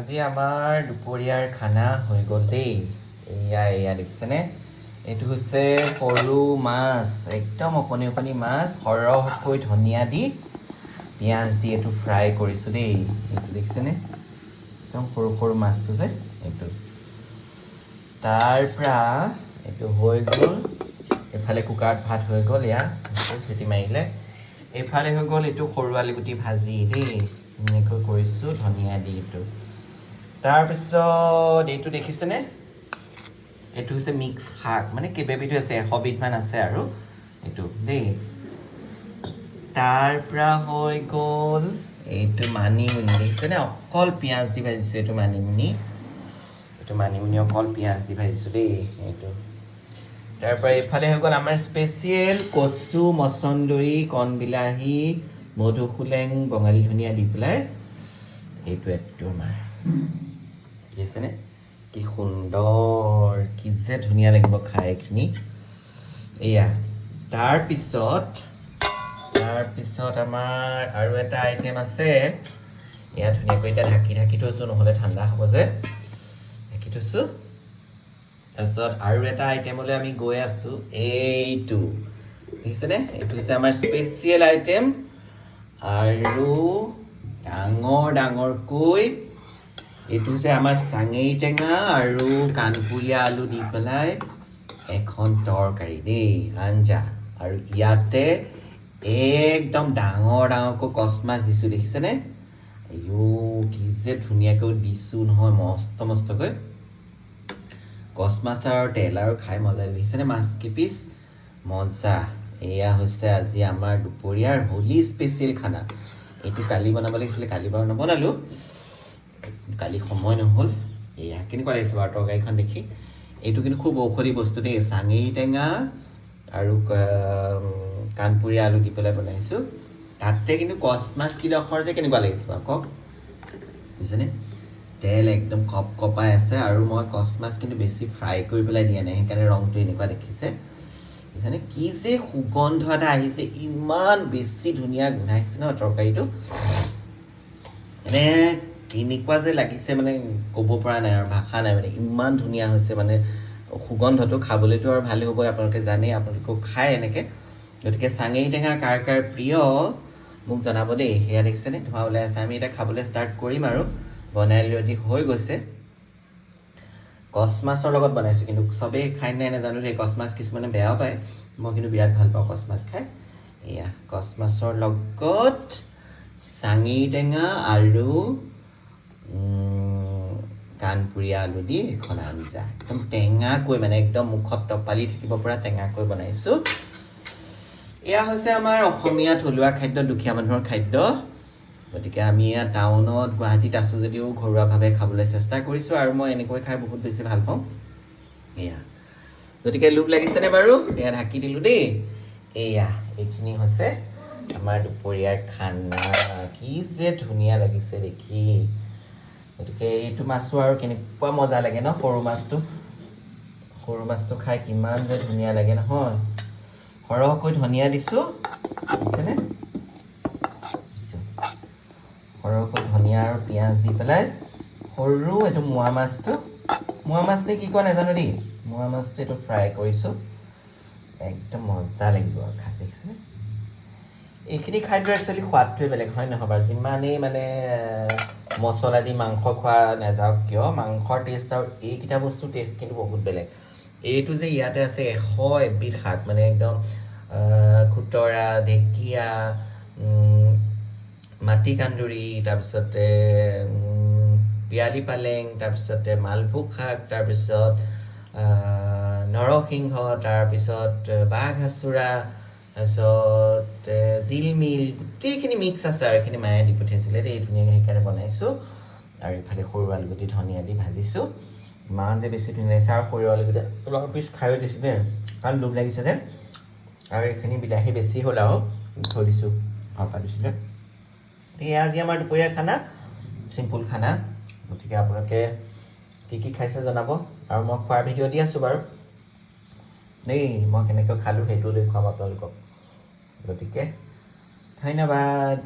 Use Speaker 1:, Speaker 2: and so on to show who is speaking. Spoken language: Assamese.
Speaker 1: আজি আমাৰ দুপৰীয়াৰ খানা হৈ গ'ল দেই। এয়া এয়া দেখিছেনে? এইটো হৈছে সৰু মাছ একদম অকণি অকণি মাছ সৰহকৈ ধনিয়া দি পিঁয়াজ দি এইটো ফ্ৰাই কৰিছোঁ দেই। এইটো দেখিছেনে? একদম সৰু সৰু মাছটো যে এইটো। তাৰ পৰা এইটো হৈ গ'ল। এইফালে কুকাৰত ভাত হৈ গ'ল এয়া চিটি মাৰিলে। এইফালে হৈ গ'ল এইটো সৰু আলুগুটি ভাজি দেই। ধুনীয়াকৈ কৰিছোঁ ধনিয়া দি এইটো। তাৰপিছত এইটো দেখিছেনে? এইটো হৈছে মিক্স শাক। মানে কেইবাবিধো আছে এশবিধমান আছে আৰু এইটো। দেই। তাৰ পৰা হৈ গ'ল এইটো মানিমুনি। দেখিছেনে? অকল পিঁয়াজ দি ভাজিছোঁ এইটো মানিমুনি। এইটো মানিমুনি অকল পিঁয়াজ দি ভাজিছোঁ দেই এইটো। তাৰ পৰা এইফালে হৈ গ'ল আমাৰ স্পেচিয়েল কচু মচন্দৰী কণবিলাহী মধুসোলেং বঙালী ধনিয়া দি পেলাই এইটো একদম আমাৰ দেখিছেনে কি সুন্দৰ কি যে ধুনীয়া লাগিব খাই এইখিনি এয়া তাৰপিছত তাৰপিছত আমাৰ আৰু এটা আইটেম আছে। এয়া ধুনীয়াকৈ এতিয়া ঢাকি ঢাকি থৈছোঁ নহ'লে ঠাণ্ডা হ'ব যে। ঢাকি থৈছোঁ। তাৰপিছত আৰু এটা আইটেমলৈ আমি গৈ আছোঁ। এইটো দেখিছেনে? এইটো হৈছে আমাৰ স্পেচিয়েল আইটেম আৰু ডাঙৰ ডাঙৰকৈ এইটো হৈছে আমাৰ চাঙেই টেঙা আৰু কাণপুৰীয়া আলু দি পেলাই এখন তৰকাৰী দেই আঞ্জা। আৰু ইয়াতে একদম ডাঙৰ ডাঙৰকৈ কচ মাছ দিছোঁ দেখিছেনে? আইঅ' কি যে ধুনীয়াকৈ দিছোঁ নহয় মস্ত মস্তকৈ। কচ মাছ আৰু তেল আৰু খাই মজা দেখিছেনে মাছ কেইপিচ? মজা। এয়া হৈছে আজি আমাৰ দুপৰীয়াৰ হোলী স্পেচিয়েল খানা। এইটো কালি বনাব লাগিছিলে কালি বাৰু নবনালোঁ। কালি সময় নহ'ল। এয়া কেনেকুৱা লাগিছে বাৰু তৰকাৰীখন দেখি? এইটো কিন্তু খুব ঔষধি বস্তু দেই চাঙেৰি টেঙা আৰু কা- কাণপুৰীয়া আলু দি পেলাই বনাইছোঁ। তাতে কিন্তু কচ মাছ কিডোখৰ যে কেনেকুৱা লাগিছে বাৰু, কওক? বুজিছেনে? তেল একদম কপ কপাই আছে আৰু মই কচ মাছ কিন্তু বেছি ফ্ৰাই কৰি পেলাই দিয়া নাই, সেইকাৰণে ৰংটো এনেকুৱা দেখিছে। বুজিছেনে? কি যে সুগন্ধ এটা আহিছে, ইমান বেছি ধুনীয়া গোন্ধাইছে ন তৰকাৰীটো। মানে কেনেকুৱা যে লাগিছে মানে ক'ব পৰা নাই আৰু ভাষা নাই মানে ইমান ধুনীয়া হৈছে মানে সুগন্ধটো খাবলৈতো আৰু ভালেই হ'ব আপোনালোকে জানেই আপোনালোকেও খায় এনেকৈ। গতিকে চাঙেৰি টেঙা কাৰ কাৰ প্ৰিয় মোক জনাব দেই। সেয়া দেখিছেনে? ধোঁৱা ওলাই আছে। আমি এতিয়া খাবলৈ ষ্টাৰ্ট কৰিম আৰু। বনাই ৰেডি হৈ গৈছে। কচ মাছৰ লগত বনাইছোঁ কিন্তু চবেই খাই নাই নাজানো দেই। কচ মাছ কিছুমানে বেয়াও পায়। মই কিন্তু বিৰাট ভাল পাওঁ কচ মাছ খাই। এয়া কচ মাছৰ লগত চাঙি টেঙা আৰু কাণপুৰীয়া আলু দি এখন আঞ্জা। একদম টেঙাকৈ মানে একদম মুখত টপালি থাকিব পৰা টেঙাকৈ বনাইছোঁ। এয়া হৈছে আমাৰ অসমীয়া থলুৱা খাদ্য দুখীয়া মানুহৰ খাদ্য। গতিকে আমি ইয়াত টাউনত গুৱাহাটীত আছোঁ যদিও ঘৰুৱাভাৱে খাবলৈ চেষ্টা কৰিছোঁ আৰু মই এনেকৈ খাই বহুত বেছি ভাল পাওঁ। এয়া। গতিকে লোভ লাগিছেনে বাৰু? এয়া ঢাকি দিলোঁ দেই। এয়া এইখিনি হৈছে আমাৰ দুপৰীয়াৰ খানা। কি যে ধুনীয়া লাগিছে দেখি। গতিকে এইটো মাছো আৰু কেনেকুৱা মজা লাগে ন সৰু মাছটো? সৰু মাছটো খাই কিমান যে ধুনীয়া লাগে নহয়। সৰহকৈ ধনিয়া দিছোঁ বুজিছেনে সৰহকৈ ধনিয়া আৰু পিঁয়াজ দি পেলাই সৰু এইটো মোৱা মাছটো। মোৱা মাছ নে কি কয় নাজানো দেই। মোৱা মাছটো এইটো ফ্ৰাই কৰিছোঁ। একদম মজা লাগিব আৰু খাই দেখিছেনে? এইখিনি খাদ্যৰ একচুৱেলি সোৱাদটোৱে বেলেগ হয় নহয় বাৰু? যিমানেই মানে মছলা দি মাংস খোৱা নাযাওক কিয়? মাংসৰ টেষ্ট আৰু এইকেইটা বস্তুৰ টেষ্ট কিন্তু বহুত বেলেগ। এইটো যে ইয়াতে আছে এশ এবিধ শাক মানে একদম খুতৰা ঢেকীয়া মাটি কান্দুৰি তাৰপিছতে পিয়ালি পালেং তাৰপিছতে মালভোগ শাক তাৰপিছত নৰসিংহ তাৰপিছত বাঘ হাচোৰা তাৰপিছত এ, জিলমিল গোটেইখিনি মিক্স আছে আৰু এইখিনি মায়ে দি পঠিয়াইছিলে দেই ধুনীয়াকৈ সেইকাৰণে বনাইছোঁ। আৰু ইফালে সৰু আলুগুটি ধনিয়া দি ভাজিছোঁ। ইমান যে বেছি ধুনীয়া লাগিছে আৰু সৰু আলুগুটি অলপ পিছ খায়ো দিছোঁ দেই কাৰণ লোভ লাগিছে যে। আৰু এইখিনি বিলাহী বেছি হ'ল আৰু থৈ দিছোঁ পৰা দিছিলে। এয়া আজি আমাৰ দুপৰীয়া খানা চিম্পুল খানা। গতিকে আপোনালোকে কি কি খাইছে জনাব আৰু মই খোৱাৰ ভিডিঅ' দি আছোঁ বাৰু। দেই মই কেনেকৈ খালোঁ সেইটোও দেখুৱাম আপোনালোকক। গতিকে ধন্যবাদ।